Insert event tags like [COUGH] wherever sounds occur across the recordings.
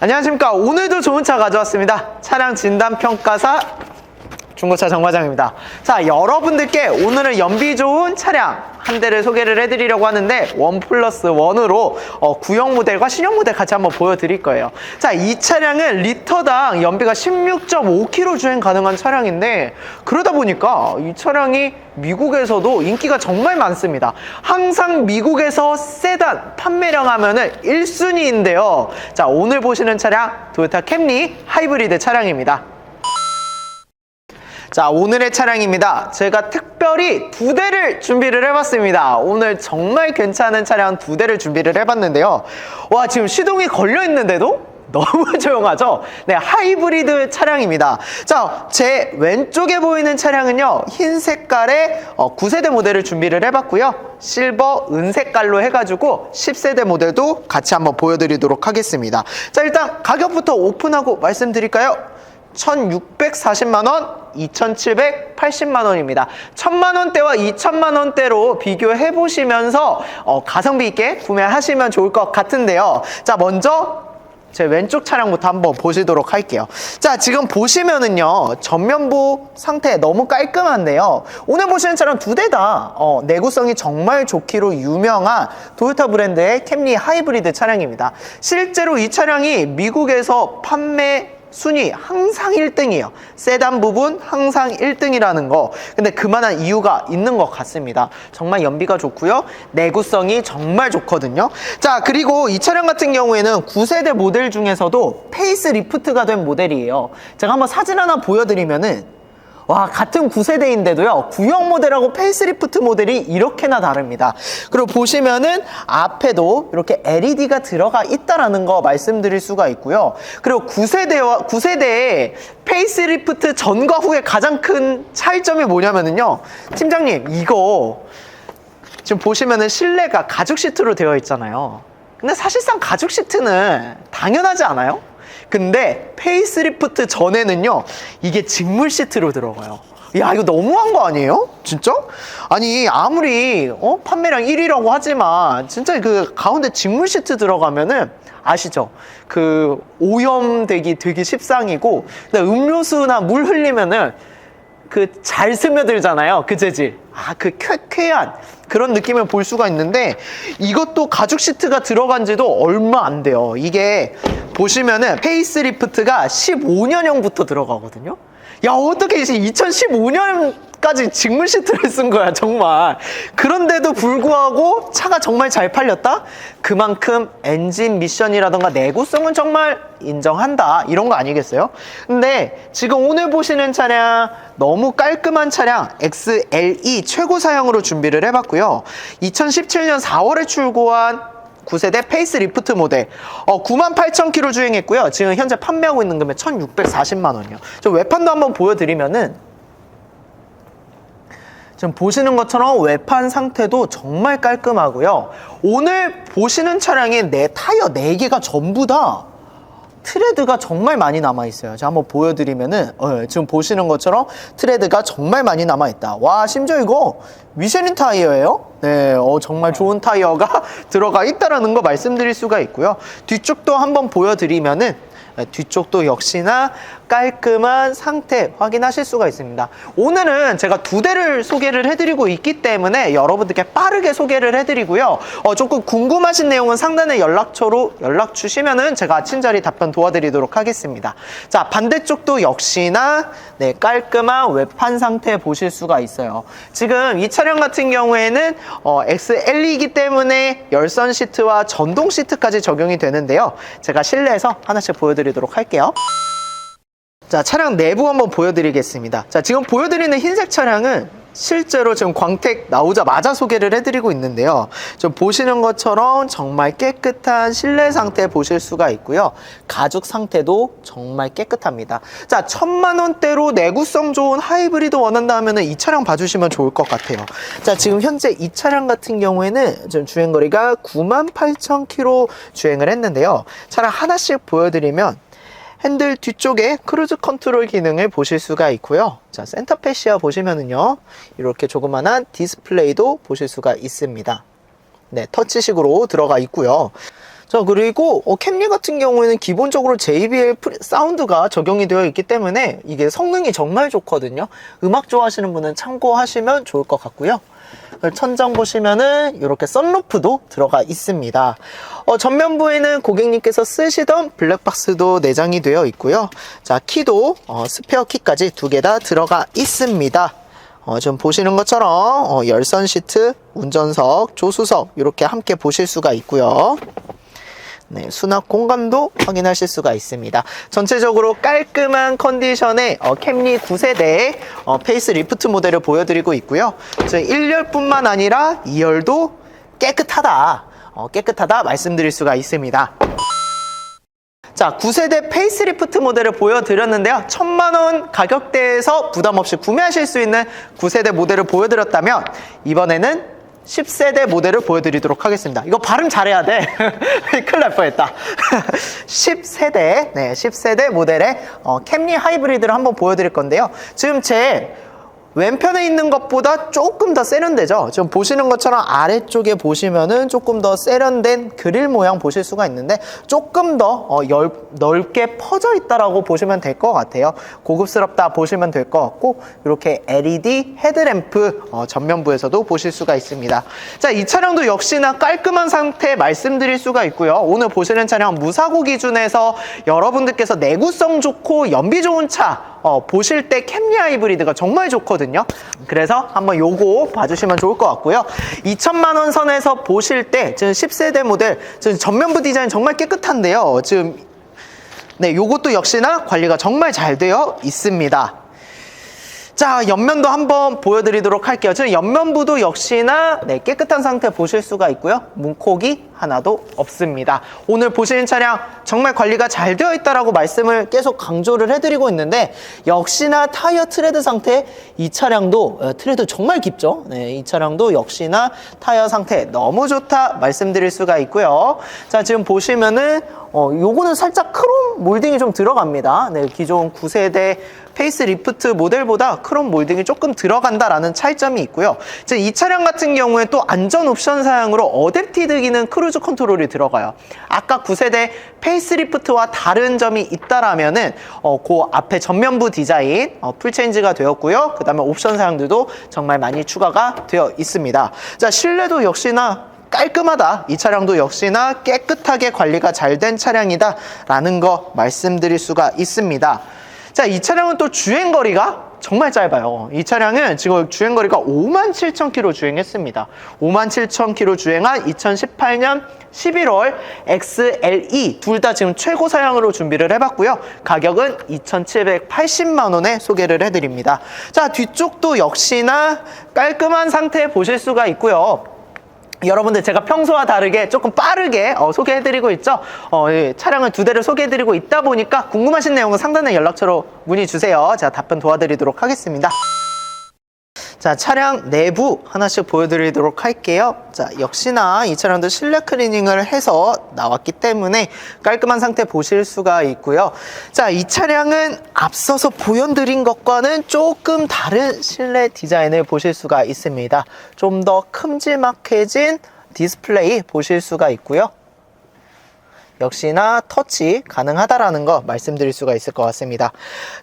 안녕하십니까. 오늘도 좋은 차 가져왔습니다. 차량 진단 평가사 중고차 정과장입니다. 자, 여러분들께 오늘은 연비 좋은 차량 한 대를 소개를 해드리려고 하는데 원 플러스 원으로 어, 구형 모델과 신형 모델 같이 한번 보여드릴 거예요. 자, 이 차량은 리터당 연비가 16.5km 주행 가능한 차량인데 그러다 보니까 이 차량이 미국에서도 인기가 정말 많습니다. 항상 미국에서 세단 판매량 하면은 1순위인데요. 자, 오늘 보시는 차량 토요타 캠리 하이브리드 차량입니다. 자, 오늘의 차량입니다. 제가 특별히 두 대를 준비를 해봤습니다. 오늘 정말 괜찮은 차량 두 대를 준비를 해봤는데요. 와, 지금 시동이 걸려 있는데도 [LAUGHS] 너무 조용하죠? 네, 하이브리드 차량입니다. 자, 제 왼쪽에 보이는 차량은요, 흰 색깔의 어, 9세대 모델을 준비를 해봤고요. 실버 은색깔로 해가지고 10세대 모델도 같이 한번 보여드리도록 하겠습니다. 자, 일단 가격부터 오픈하고 말씀드릴까요? 1,640만원, 2,780만원입니다. 1,000만원대와 2,000만원대로 비교해 보시면서 어, 가성비 있게 구매하시면 좋을 것 같은데요. 자, 먼저 제 왼쪽 차량부터 한번 보시도록 할게요. 자, 지금 보시면은요, 전면부 상태 너무 깔끔한데요. 오늘 보시는 차량 두 대 다 어, 내구성이 정말 좋기로 유명한 도요타 브랜드의 캠리 하이브리드 차량입니다. 실제로 이 차량이 미국에서 판매 순위 항상 1등이에요. 세단 부분 항상 1등이라는 거. 근데 그만한 이유가 있는 것 같습니다. 정말 연비가 좋고요. 내구성이 정말 좋거든요. 자, 그리고 이 차량 같은 경우에는 9세대 모델 중에서도 페이스 리프트가 된 모델이에요. 제가 한번 사진 하나 보여드리면은 와 같은 9세대인데도요 구형 모델하고 페이스리프트 모델이 이렇게나 다릅니다. 그리고 보시면은 앞에도 이렇게 LED가 들어가 있다라는 거 말씀드릴 수가 있고요. 그리고 9세대와 9세대의 페이스리프트 전과 후의 가장 큰 차이점이 뭐냐면은요 팀장님 이거 지금 보시면은 실내가 가죽 시트로 되어 있잖아요. 근데 사실상 가죽 시트는 당연하지 않아요? 근데 페이스리프트 전에는요 이게 직물 시트로 들어가요 야 이거 너무한 거 아니에요? 진짜? 아니 아무리 어? 판매량 1위라고 하지만 진짜 그 가운데 직물 시트 들어가면은 아시죠? 그 오염되기 되게 십상이고 근데 음료수나 물 흘리면은 그 잘 스며들잖아요. 그 재질. 아, 그 쾌쾌한 그런 느낌을 볼 수가 있는데 이것도 가죽 시트가 들어간 지도 얼마 안 돼요. 이게 보시면은 페이스리프트가 15년형부터 들어가거든요. 야, 어떻게 이제 2015년까지 직물 시트를 쓴 거야, 정말. 그런데도 불구하고 차가 정말 잘 팔렸다? 그만큼 엔진 미션이라던가 내구성은 정말 인정한다. 이런 거 아니겠어요? 근데 지금 오늘 보시는 차량 너무 깔끔한 차량 XLE 최고 사양으로 준비를 해봤고요. 2017년 4월에 출고한 9세대 페이스 리프트 모델 어, 98,000km 주행했고요. 지금 현재 판매하고 있는 금액 1,640만 원이요. 저 외판도 한번 보여드리면은 지금 보시는 것처럼 외판 상태도 정말 깔끔하고요. 오늘 보시는 차량의 내 타이어 4개가 전부 다 트레드가 정말 많이 남아 있어요. 제가 한번 보여드리면은 어, 지금 보시는 것처럼 트레드가 정말 많이 남아 있다. 와 심지어 이거 미쉐린 타이어예요. 네, 어, 정말 좋은 타이어가 [LAUGHS] 들어가 있다라는 거 말씀드릴 수가 있고요. 뒤쪽도 한번 보여드리면은 네, 뒤쪽도 역시나 깔끔한 상태 확인하실 수가 있습니다. 오늘은 제가 두 대를 소개를 해드리고 있기 때문에 여러분들께 빠르게 소개를 해드리고요. 어, 조금 궁금하신 내용은 상단의 연락처로 연락 주시면은 제가 친절히 답변 도와드리도록 하겠습니다. 자, 반대쪽도 역시나 네, 깔끔한 외판 상태 보실 수가 있어요. 지금 이 차량 같은 경우에는 어, XL이기 때문에 열선 시트와 전동 시트까지 적용이 되는데요. 제가 실내에서 하나씩 보여드리도록 할게요. 자, 차량 내부 한번 보여드리겠습니다. 자, 지금 보여드리는 흰색 차량은 실제로 지금 광택 나오자마자 소개를 해드리고 있는데요. 좀 보시는 것처럼 정말 깨끗한 실내 상태 보실 수가 있고요. 가죽 상태도 정말 깨끗합니다. 자, 천만 원대로 내구성 좋은 하이브리드 원한다 하면은 이 차량 봐주시면 좋을 것 같아요. 자, 지금 현재 이 차량 같은 경우에는 지금 주행거리가 98,000km 주행을 했는데요. 차량 하나씩 보여드리면 핸들 뒤쪽에 크루즈 컨트롤 기능을 보실 수가 있고요. 자, 센터 패시아 보시면은요. 이렇게 조그만한 디스플레이도 보실 수가 있습니다. 네, 터치식으로 들어가 있고요. 자 그리고 어, 캠리 같은 경우에는 기본적으로 JBL 사운드가 적용이 되어 있기 때문에 이게 성능이 정말 좋거든요 음악 좋아하시는 분은 참고하시면 좋을 것 같고요 천장 보시면은 이렇게 썬루프도 들어가 있습니다. 어, 전면부에는 고객님께서 쓰시던 블랙박스도 내장이 되어 있고요. 자 키도 어, 스페어 키까지 두 개 다 들어가 있습니다. 어, 지금 보시는 것처럼 어, 열선 시트, 운전석, 조수석 이렇게 함께 보실 수가 있고요. 네, 수납 공간도 확인하실 수가 있습니다. 전체적으로 깔끔한 컨디션의 어, 캠리 9세대 어, 페이스 리프트 모델을 보여드리고 있고요. 저 1열뿐만 아니라 2열도 깨끗하다. 어, 깨끗하다 말씀드릴 수가 있습니다. 자, 9세대 페이스리프트 모델을 보여드렸는데요. 천만 원 가격대에서 부담 없이 구매하실 수 있는 9세대 모델을 보여드렸다면 이번에는 10세대 모델을 보여드리도록 하겠습니다. 이거 발음 잘해야 돼. [LAUGHS] 큰일 날 뻔했다. [LAUGHS] 10세대, 네, 10세대 모델의 어, 캠리 하이브리드를 한번 보여드릴 건데요. 지금 제 왼편에 있는 것보다 조금 더 세련되죠? 지금 보시는 것처럼 아래쪽에 보시면은 조금 더 세련된 그릴 모양 보실 수가 있는데 조금 더 어, 열- 넓게 퍼져 있다라고 보시면 될 것 같아요. 고급스럽다 보시면 될 것 같고 이렇게 LED 헤드램프 어, 전면부에서도 보실 수가 있습니다. 자, 이 차량도 역시나 깔끔한 상태 말씀드릴 수가 있고요. 오늘 보시는 차량 무사고 기준에서 여러분들께서 내구성 좋고 연비 좋은 차 어, 보실 때 캠리 하이브리드가 정말 좋거든요. 그래서 한번 요거 봐주시면 좋을 것 같고요. 2천만 원 선에서 보실 때 지금 10세대 모델 지금 전면부 디자인 정말 깨끗한데요. 지금 네, 요것도 역시나 관리가 정말 잘 되어 있습니다. 자, 옆면도 한번 보여드리도록 할게요. 지금 옆면부도 역시나 네, 깨끗한 상태 보실 수가 있고요. 문콕이 하나도 없습니다. 오늘 보시는 차량 정말 관리가 잘 되어 있다라고 말씀을 계속 강조를 해드리고 있는데 역시나 타이어 트레드 상태 이 차량도 어, 트레드 정말 깊죠. 네, 이 차량도 역시나 타이어 상태 너무 좋다 말씀드릴 수가 있고요. 자, 지금 보시면은 어, 요거는 살짝 크롬 몰딩이 좀 들어갑니다. 네, 기존 9세대 페이스 리프트 모델보다 크롬 몰딩이 조금 들어간다라는 차이점이 있고요. 이제 이 차량 같은 경우에 또 안전 옵션 사양으로 어댑티드 기능 크루 즈 컨트롤이 들어가요. 아까 9세대 페이스 리프트와 다른 점이 있다라면은 어, 그 앞에 전면부 디자인 어, 풀체인지가 되었고요. 그 다음에 옵션 사양들도 정말 많이 추가가 되어 있습니다. 자, 실내도 역시나 깔끔하다. 이 차량도 역시나 깨끗하게 관리가 잘 된 차량이다. 라는 거 말씀드릴 수가 있습니다. 자, 이 차량은 또 주행거리가 정말 짧아요. 이 차량은 지금 주행거리가 5만 7천 킬로 주행했습니다. 5만 7천 킬로 주행한 2018년 11월 XLE 둘 다 지금 최고 사양으로 준비를 해봤고요. 가격은 2,780만 원에 소개를 해드립니다. 자, 뒤쪽도 역시나 깔끔한 상태 보실 수가 있고요. 여러분들 제가 평소와 다르게 조금 빠르게 어, 소개해드리고 있죠. 어, 예, 차량을 두 대를 소개해드리고 있다 보니까 궁금하신 내용은 상단의 연락처로 문의 주세요. 제가 답변 도와드리도록 하겠습니다. 자, 차량 내부 하나씩 보여드리도록 할게요. 자, 역시나 이 차량도 실내 클리닝을 해서 나왔기 때문에 깔끔한 상태 보실 수가 있고요. 자, 이 차량은 앞서서 보여드린 것과는 조금 다른 실내 디자인을 보실 수가 있습니다. 좀 더 큼지막해진 디스플레이 보실 수가 있고요. 역시나 터치 가능하다라는 거 말씀드릴 수가 있을 것 같습니다.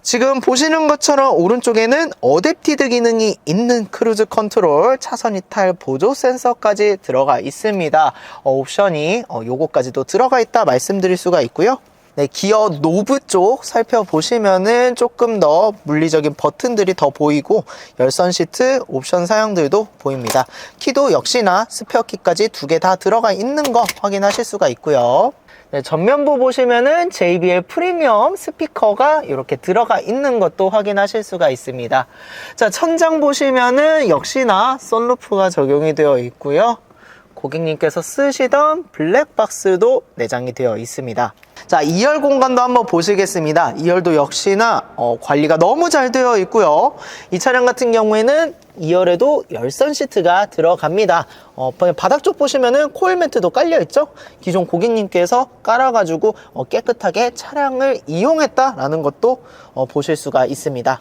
지금 보시는 것처럼 오른쪽에는 어댑티드 기능이 있는 크루즈 컨트롤, 차선 이탈 보조 센서까지 들어가 있습니다. 어, 옵션이 어, 요거까지도 들어가 있다 말씀드릴 수가 있고요. 네, 기어 노브 쪽 살펴보시면은 조금 더 물리적인 버튼들이 더 보이고 열선 시트 옵션 사양들도 보입니다. 키도 역시나 스페어 키까지 두 개 다 들어가 있는 거 확인하실 수가 있고요. 네, 전면부 보시면은 JBL 프리미엄 스피커가 이렇게 들어가 있는 것도 확인하실 수가 있습니다. 자, 천장 보시면은 역시나 썬루프가 적용이 되어 있고요. 고객님께서 쓰시던 블랙박스도 내장이 되어 있습니다. 자, 2열 공간도 한번 보시겠습니다. 2열도 역시나 어, 관리가 너무 잘 되어 있고요. 이 차량 같은 경우에는 2열에도 열선 시트가 들어갑니다. 어, 바닥 쪽 보시면은 코일 매트도 깔려 있죠. 기존 고객님께서 깔아가지고 어, 깨끗하게 차량을 이용했다라는 것도 어, 보실 수가 있습니다.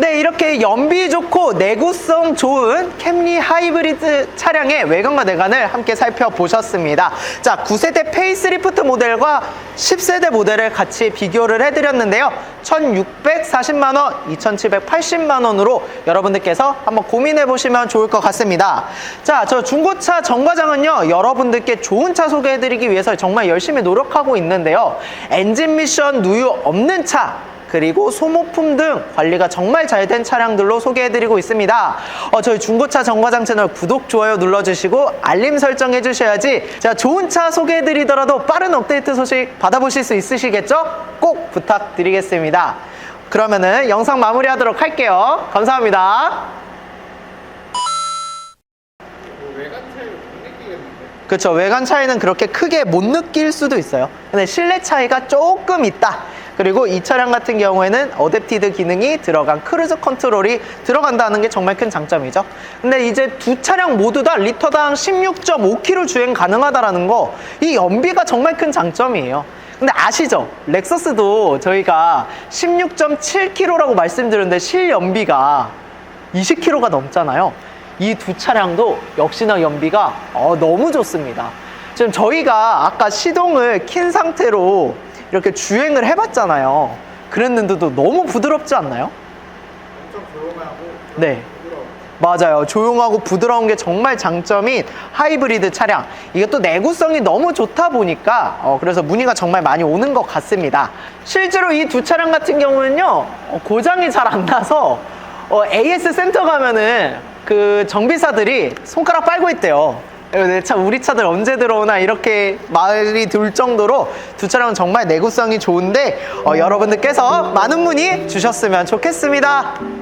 네, 이렇게 연비 좋고 내구성 좋은 캠리 하이브리드 차량의 외관과 내관을 함께 살펴보셨습니다. 자, 9세대 페이스리프트 모델과 10세대 모델을 같이 비교를 해드렸는데요. 1,640만원, 2,780만원으로 여러분들께서 한번 고민해보시면 좋을 것 같습니다. 자, 저 중고차 정과장은요, 여러분들께 좋은 차 소개해드리기 위해서 정말 열심히 노력하고 있는데요. 엔진 미션 누유 없는 차, 그리고 소모품 등 관리가 정말 잘 된 차량들로 소개해드리고 있습니다. 어, 저희 중고차 정과장 채널 구독, 좋아요 눌러주시고 알림 설정해 주셔야지 제가 좋은 차 소개해드리더라도 빠른 업데이트 소식 받아보실 수 있으시겠죠? 꼭 부탁드리겠습니다. 그러면은 영상 마무리하도록 할게요. 감사합니다. 그렇죠. 외관 차이는 그렇게 크게 못 느낄 수도 있어요. 근데 실내 차이가 조금 있다. 그리고 이 차량 같은 경우에는 어댑티드 기능이 들어간 크루즈 컨트롤이 들어간다는 게 정말 큰 장점이죠. 근데 이제 두 차량 모두 다 리터당 16.5km 주행 가능하다라는 거, 이 연비가 정말 큰 장점이에요. 근데 아시죠? 렉서스도 저희가 16.7km라고 말씀드렸는데 실연비가 20km가 넘잖아요. 이 두 차량도 역시나 연비가 어, 너무 좋습니다. 지금 저희가 아까 시동을 킨 상태로 이렇게 주행을 해봤잖아요. 그랬는데도 너무 부드럽지 않나요? 네. 맞아요. 조용하고 부드러운 게 정말 장점인 하이브리드 차량. 이게 또 내구성이 너무 좋다 보니까 어, 그래서 문의가 정말 많이 오는 것 같습니다. 실제로 이 두 차량 같은 경우는요 어, 고장이 잘 안 나서 어, AS 센터 가면은 그 정비사들이 손가락 빨고 있대요. 내 차, 우리 차들 언제 들어오나 이렇게 말이 들 정도로 두 차량은 정말 내구성이 좋은데 어, 여러분들께서 많은 문의 주셨으면 좋겠습니다.